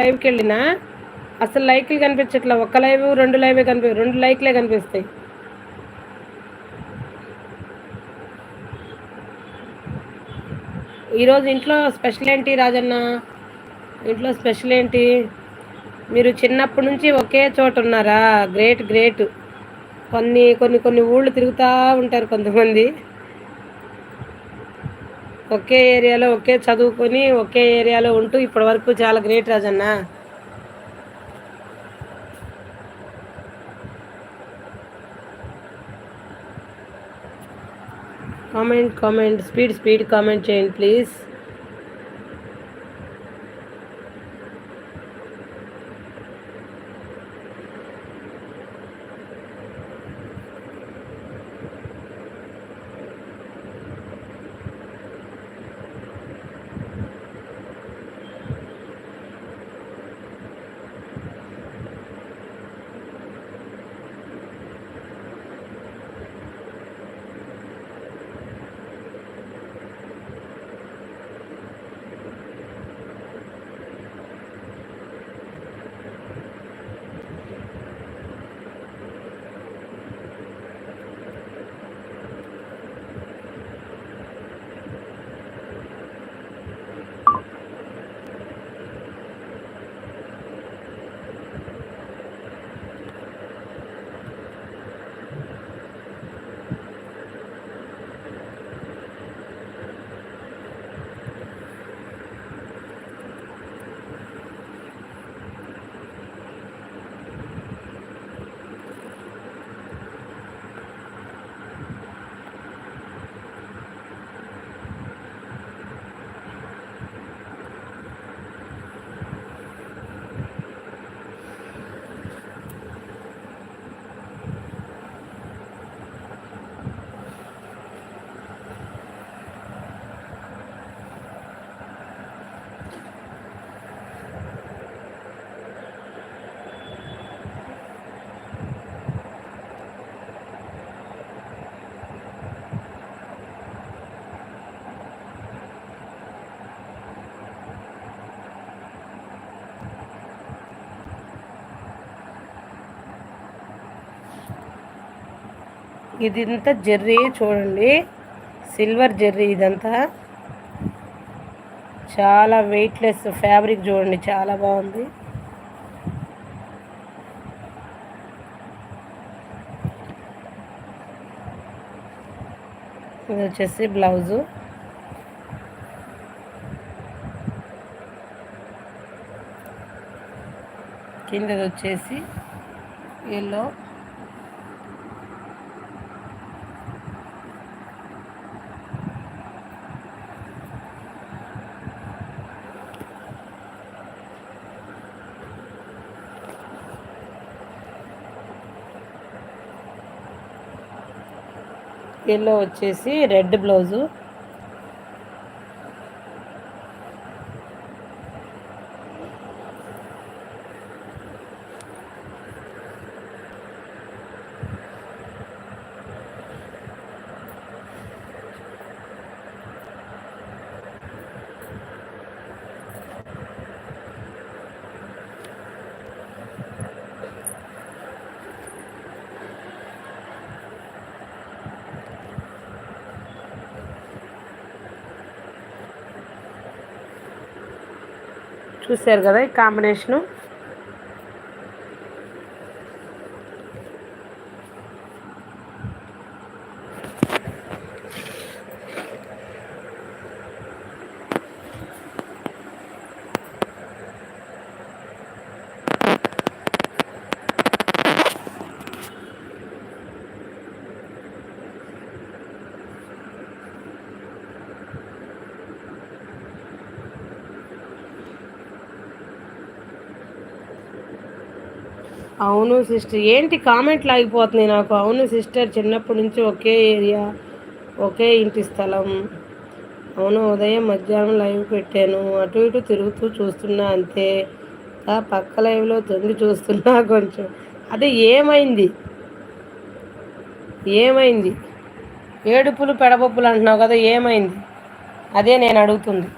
లైవ్కి వెళ్ళినా అసలు లైక్లు కనిపించట్లా. ఒక్క లైవ్ రెండు లైవే కనిపి రెండు లైక్లే కనిపిస్తాయి. ఈరోజు ఇంట్లో స్పెషల్ ఏంటి రాజన్న? ఇంట్లో స్పెషల్ ఏంటి? మీరు చిన్నప్పటి నుంచి ఒకే చోట ఉన్నారా? గ్రేట్ గ్రేట్ కొన్ని కొన్ని కొన్ని ఊళ్ళు తిరుగుతూ ఉంటారు కొంతమంది. ఒకే ఏరియాలో ఒకే చదువుకొని ఒకే ఏరియాలో ఉంటూ ఇప్పటి వరకు చాలా great Rajanna. Comment comment speed speed comment చేయండి ప్లీజ్. ఇదంతా జెర్రీ చూడండి. సిల్వర్ జెర్రీ ఇదంతా. చాలా వెయిట్లెస్ ఫ్యాబ్రిక్ చూడండి చాలా బాగుంది. ఇది వచ్చేసి బ్లౌజు. కిందది వచ్చేసి ఎల్లో ఎల్లో వచ్చేసి రెడ్ బ్లౌజు. చూశారు కదా ఈ కాంబినేషను అవును సిస్టర్. ఏంటి కామెంట్లు ఆగిపోతుంది నాకు? అవును సిస్టర్ చిన్నప్పటి నుంచి ఒకే ఏరియా ఒకే ఇంటి స్థలం. అవును ఉదయం మధ్యాహ్నం లైవ్ పెట్టాను. అటు ఇటు తిరుగుతూ చూస్తున్నా అంతే. ఆ పక్క లైవ్లో తొంగి చూస్తున్నా కొంచెం. అదే ఏమైంది? ఏమైంది? ఏడుపులు పెడబొప్పులు అంటున్నావు కదా ఏమైంది? అదే నేను అడుగుతుంది.